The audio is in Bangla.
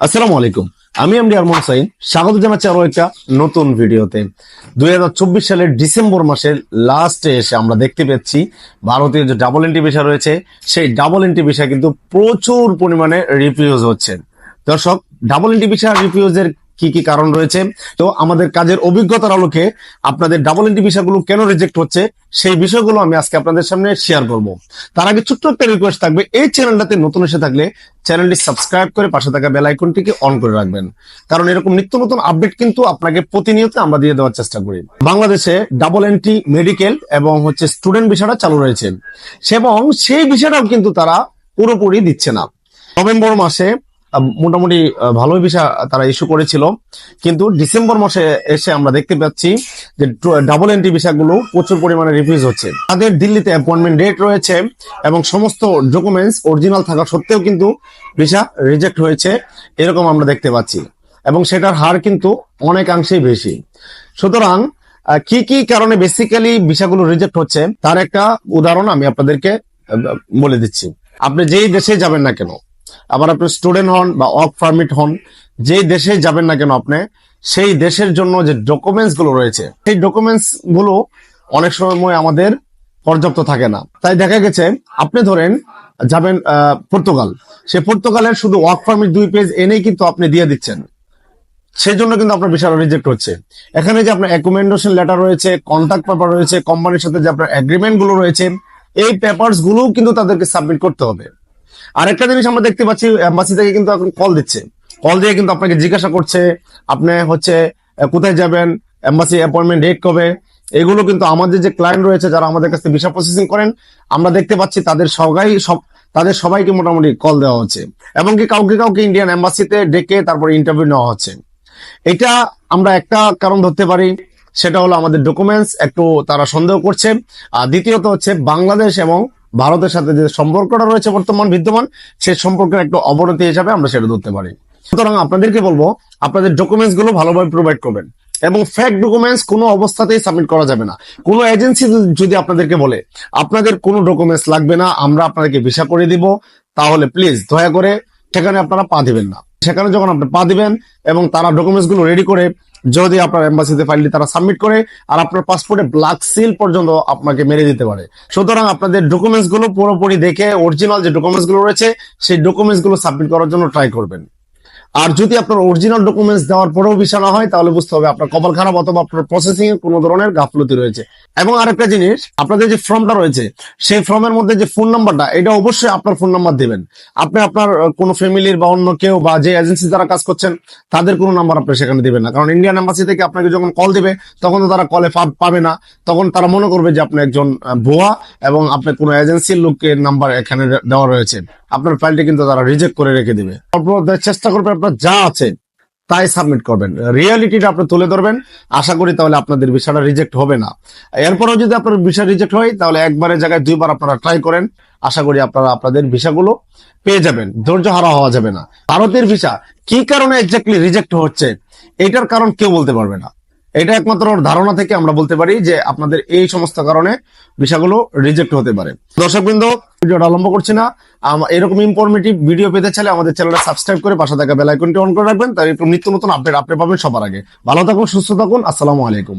আসসালামু আলাইকুম। আমি এমডি আরমান সাইন স্বাগত জানাচ্ছি আরও একটা নতুন ভিডিওতে। দুই হাজার চব্বিশ সালের ডিসেম্বর মাসের লাস্টে এসে আমরা দেখতে পাচ্ছি ভারতীয় যে ডাবল এন্ট্রি ভিসা রয়েছে, সেই ডাবল এন্ট্রি ভিসা কিন্তু প্রচুর পরিমাণে রিফিউজ হচ্ছে। দর্শক ডাবল এন্ট্রি ভিসা রিফিউজের কি কি কারণ রয়েছে? তো আমাদের কাজের অভিজ্ঞতার আলোকে আপনাদের ডাবল এন্ট্রি বিষয়গুলো কেন রিজেক্ট হচ্ছে, সেই বিষয়গুলো আমি আজকে আপনাদের সামনে শেয়ার করব। তার আগে ছোট্ট একটা রিকোয়েস্ট থাকবে, এই চ্যানেলটাতে নতুন এসে থাকলে চ্যানেলটি সাবস্ক্রাইব করে পাশে থাকা বেল আইকনটিকে অন করে রাখবেন। কারণ এরকম নিত্য নতুন আপডেট কিন্তু আপনাকে প্রতিনিয়ত আমরা দিয়ে দেওয়ার চেষ্টা করি। বাংলাদেশে ডাবল এন্ট্রি মেডিকেল এবং হচ্ছে স্টুডেন্ট ভিসাটা চালু রয়েছে। এবং সেই ভিসাটাও কিন্তু তারা পুরোপুরি দিচ্ছে না। নভেম্বর মাসে মোটামুটি ভালোই ভিসা তারা ইস্যু করেছিল। কিন্তু ডিসেম্বর মাসে এসে আমরা দেখতে পাচ্ছি যে ডাবল এন্ট্রি ভিসাগুলো প্রচুর পরিমাণে রিফিউজ হচ্ছে। তাদের দিল্লিতে অ্যাপয়েন্টমেন্ট ডেট রয়েছে এবং সমস্ত ডকুমেন্টস অরিজিনাল থাকা সত্ত্বেও কিন্তু ভিসা রিজেক্ট হয়েছে, এরকম আমরা দেখতে পাচ্ছি। এবং সেটার হার কিন্তু অনেকাংশেই বেশি। সুতরাং কি কি কারণে বেসিক্যালি ভিসাগুলো রিজেক্ট হচ্ছে, তার একটা উদাহরণ আমি আপনাদেরকে বলে দিচ্ছি। আপনি যেই দেশে যাবেন না কেন আবার আপনি স্টুডেন্ট হন বা ওয়ার্ক পারমিট হন, যেই দেশে যাবেন না কেন আপনি, সেই দেশের জন্য যে ডকুমেন্টসগুলো রয়েছে, সেই ডকুমেন্টসগুলো অনেক সময় আমাদের পর্যাপ্ত থাকে না। তাই দেখা গেছে, আপনি ধরেন যাবেন পর্তুগাল। সে পর্তুগালের শুধু ওয়ার্ক পারমিট দুই পেজ এনেই কিন্তু আপনি দিয়ে দিচ্ছেন। সেই জন্য কিন্তু আপনার ভিসা রিজেক্ট হচ্ছে। এখানে যে আপনার অ্যাকোমেন্ডেশন লেটার রয়েছে কন্ট্যাক্ট পেপার রয়েছে কোম্পানির সাথে যে আপনার এগ্রিমেন্টগুলো রয়েছে, এই পেপারসগুলো কিন্তু তাদেরকে সাবমিট করতে হবে। আরেকটা জিনিস আমরা দেখতে পাচ্ছি এম্বাসি থেকে কিন্তু এখন কল দিচ্ছে। কল দিয়ে কিন্তু আপনাকে জিজ্ঞাসা করছে, আপনি হচ্ছে কোথায় যাবেন এম্বাসি অ্যাপয়েন্টমেন্ট ডেট কবে? এগুলো কিন্তু আমাদের যে ক্লায়েন্ট রয়েছে, যারা আমাদের কাছে ভিসা প্রসেসিং করেন, আমরা দেখতে পাচ্ছি তাদের সবাই সব, তাদের সবাইকে মোটামুটি কল দেওয়া হচ্ছে। এমনকি কাউকে কাউকে ইন্ডিয়ান এম্বাসিতে ডেকে তারপরে ইন্টারভিউ নেওয়া হচ্ছে। এটা আমরা একটা কারণ ধরতে পারি, সেটা হলো আমাদের ডকুমেন্টস একটু তারা সন্দেহ করছে। আর দ্বিতীয়ত হচ্ছে বাংলাদেশ এবং ভারতের সাথে যে সম্পর্কটা রয়েছে বর্তমান বিদ্যমান, সেই সম্পর্কের একটু অবনতি হিসাবে আমরা সেটা ধরতে পারি। সুতরাং আপনাদেরকে বলব, আপনাদের ডকুমেন্টসগুলো ভালোভাবে প্রোভাইড করবেন। এবং ফেক ডকুমেন্টস কোনো অবস্থাতেই সাবমিট করা যাবে না। কোনো এজেন্সি যদি আপনাদেরকে বলে, আপনাদের কোনো ডকুমেন্টস লাগবে না, আমরা আপনাদেরকে ভিসা করে দিব, তাহলে প্লিজ দয়া করে, সেখানে আপনারা পা দিবেন না। সেখানে যখন আপনি পা দিবেন এবং তারা ডকুমেন্টসগুলো রেডি করে, যদি আপনার এম্বাসিতে ফাইলটি তারা সাবমিট করে, আর আপনার পাসপোর্টে ব্ল্যাক সিল পর্যন্ত আপনাকে মেরে দিতে পারে। সুতরাং আপনাদের ডকুমেন্টসগুলো পুরোপুরি দেখে অরিজিনাল যে ডকুমেন্টসগুলো রয়েছে, সেই ডকুমেন্টসগুলো সাবমিট করার জন্য ট্রাই করবেন। আর যদি আপনার অরিজিনাল ডকুমেন্টস দেওয়ার পরেও বিষয় না হয়, তাহলে বুঝতে হবে আপনার কপাল খারাপ অথবা আপনার প্রসেসিং এর কোনো ধরনের গাফলতি রয়েছে। এবং আরেকটা জিনিস, আপনাদের যে ফর্মটা রয়েছে, সেই ফর্মের মধ্যে যে ফোন নাম্বারটা এটা অবশ্যই আপনার ফোন নাম্বার দিবেন। আপনি আপনার কোনো ফ্যামিলির বা অন্য কেউ বা যে এজেন্সি দ্বারা কাজ করছেন, তাদের কোনো নাম্বার আপনি সেখানে দিবেন না। কারণ ইন্ডিয়ান এম্বাসি থেকে আপনাকে যখন কল দেবে, তখন তো তারা কলে পাবে না। তখন তারা মনে করবে যে আপনি একজন ভুয়া এবং আপনার কোনো এজেন্সির লোকের নাম্বার এখানে দেওয়া রয়েছে। আপনার ফাইলটি কিন্তু তারা রিজেক্ট করে রেখে দেবে। চেষ্টা করবে আপনার যা আছে তাই সাবমিট করবেন। রিয়ালিটিটা আপনি তুলে ধরবেন। আশা করি তাহলে আপনাদের ভিসাটা রিজেক্ট হবে না। এরপরেও যদি আপনার ভিসা রিজেক্ট হয়, তাহলে একবারের জায়গায় দুইবার আপনারা ট্রাই করেন। আশা করি আপনারা আপনাদের ভিসাগুলো পেয়ে যাবেন। ধৈর্য হারা হওয়া যাবে না। ভারতের ভিসা কি কারণে এক্স্যাক্টলি রিজেক্ট হচ্ছে, এটার কারণ কেউ বলতে পারবে না। এটা একমাত্র ওর ধারণা থেকে আমরা বলতে পারি যে আপনাদের এই সমস্ত কারণে বিষয়গুলো রিজেক্ট হতে পারে। দর্শকবৃন্দ, ভিডিওটা লম্বা করছি না। এরকম ইনফরমেটিভ ভিডিও পেতে চাইলে আমাদের চ্যানেলটা সাবস্ক্রাইব করে পাশে থাকা বেল আইকনটি অন করে রাখবেন। তাই একটু নিত্য নতুন আপডেট আপনি পাবেন সবার আগে। ভালো থাকুন, সুস্থ থাকুন। আসসালামু আলাইকুম।